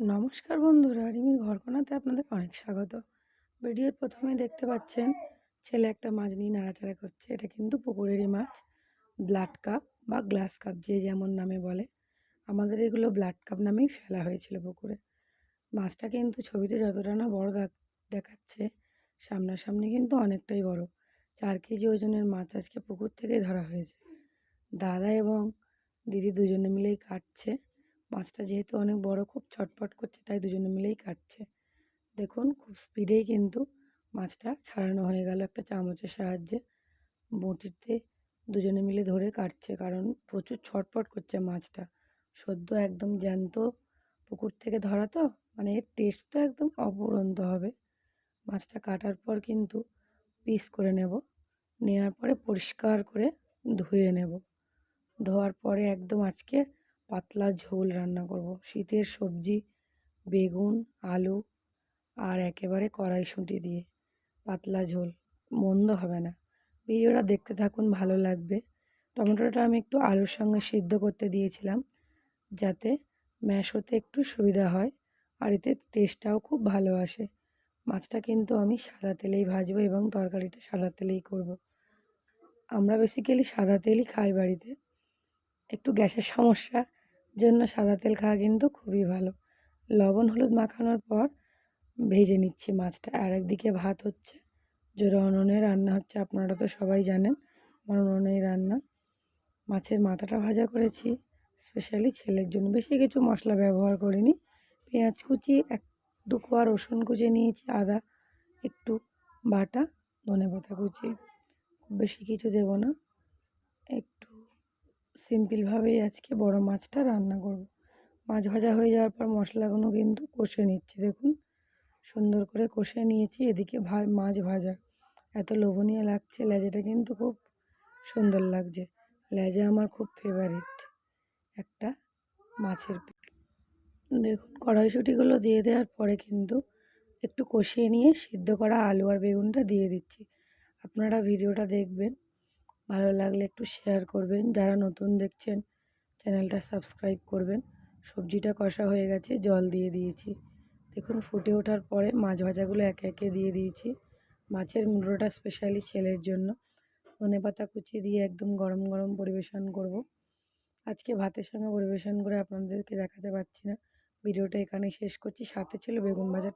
নমস্কার বন্ধুরা, রিমির ঘরকোনাতে আপনাদের অনেক স্বাগত। ভিডিওর প্রথমে দেখতে পাচ্ছেন, ছেলে একটা মাছ নিয়ে নাড়াচাড়া করছে। এটা কিন্তু পুকুরেরই মাছ, ব্লাড কাপ বা গ্লাস কাপ যে যেমন নামে বলে। আমাদের এগুলো ব্লাড কাপ নামেই ফেলা হয়েছিল পুকুরে। মাছটা কিন্তু ছবিতে যতটা না বড় দেখ- দেখাচ্ছে, সামনাসামনি কিন্তু অনেকটাই বড়। চার কেজি ওজনের মাছ আজকে পুকুর থেকেই ধরা হয়েছে। দাদা এবং দিদি দুজনে মিলেই কাটছে। মাছটা যেহেতু অনেক বড়, খুব ছটফট করছে, তাই দুজনে মিলেই কাটছে। দেখুন, খুব স্পিডেই কিন্তু মাছটা ছাড়ানো হয়ে গেল একটা চামচের সাহায্যে। বঁটিতে দুজনে মিলে ধরে কাটছে, কারণ প্রচুর ছটফট করছে মাছটা। সদ্য একদম জ্যান্ত পুকুর থেকে ধরা তো মানে এর টেস্ট তো একদম অপরন্ত হবে। মাছটা কাটার পর কিন্তু পিস করে নেব নেওয়ার পরে পরিষ্কার করে ধুয়ে নেব। ধোয়ার পরে একদম আজকে পাতলা ঝোল রান্না করব। শীতের সবজি, বেগুন, আলু আর একেবারে কড়াইশুঁটি দিয়ে। পাতলা ঝোল, মন্দ হবে না। ভিডিওটা দেখতে থাকুন, ভালো লাগবে। টমেটোটা আমি একটু আলুর সঙ্গে সিদ্ধ করতে দিয়েছিলাম যাতে ম্যাশ হতে একটু সুবিধা হয় আর এতে টেস্টটাও খুব ভালো আসে। মাছটা কিন্তু আমি সাদা তেলেই ভাজবো এবং তরকারিটা সাদা তেলেই করব। আমরা বেসিক্যালি সাদা তেলই খাই বাড়িতে। একটু গ্যাসের সমস্যা জন্য সাদা তেল খাওয়া কিন্তু খুবই ভালো। লবণ, হলুদ মাখানোর পর ভেজে নিচ্ছি মাছটা। আর একদিকে ভাত হচ্ছে, জোরে উনুনে রান্না হচ্ছে, আপনারা তো সবাই জানেন আমার রান্না। মাছের মাথাটা ভাজা করেছি স্পেশালি ছেলের জন্য। বেশি কিছু মশলা ব্যবহার করিনি, পেঁয়াজ কুচি, এক দু কোয়া রসুন কুচি নিয়েছি, আদা, একটু বাটা ধনে পাতা কুচি বেশি কিছু দেবো না। সিম্পলভাবেই আজকে বড় মাছটা রান্না করব। মাছ ভাজা হয়ে যাওয়ার পর মশলাগুলো কিন্তু কষে নিচ্ছি, দেখুন। সুন্দর করে কষে নিয়েছি, এদিকে মাছ ভাজা। এত লোভনীয় লাগছে, লেজাটা কিন্তু খুব সুন্দর লাগছে। লেজা আমার খুব ফেভারিট একটা মাছের দেখুন, কড়াইশুঁটিগুলো দিয়ে দেওয়ার পরে কিন্তু একটু কষিয়ে নিয়ে সিদ্ধ করা আলু আর বেগুনটা দিয়ে দিচ্ছি। আপনারা ভিডিওটা দেখবেন। ভালো লাগলে একটু শেয়ার করবেন। যারা নতুন দেখছেন, চ্যানেলটা সাবস্ক্রাইব করবেন। সবজিটা কষা হয়ে গেছে, জল দিয়ে দিয়েছি। দেখুন, ফুটে ওঠার পরে মাছ ভাজাগুলো একে একে দিয়ে দিয়েছি। মাছের মুড়োটা স্পেশালি ছেলের জন্য। ধনে পাতা কুচি দিয়ে একদম গরম গরম পরিবেশন করব। আজকে ভাতের সঙ্গে পরিবেশন করে আপনাদেরকে দেখাতে পারছি না। ভিডিওটা এখানে শেষ করছি। সাথে ছিল বেগুন ভাজা।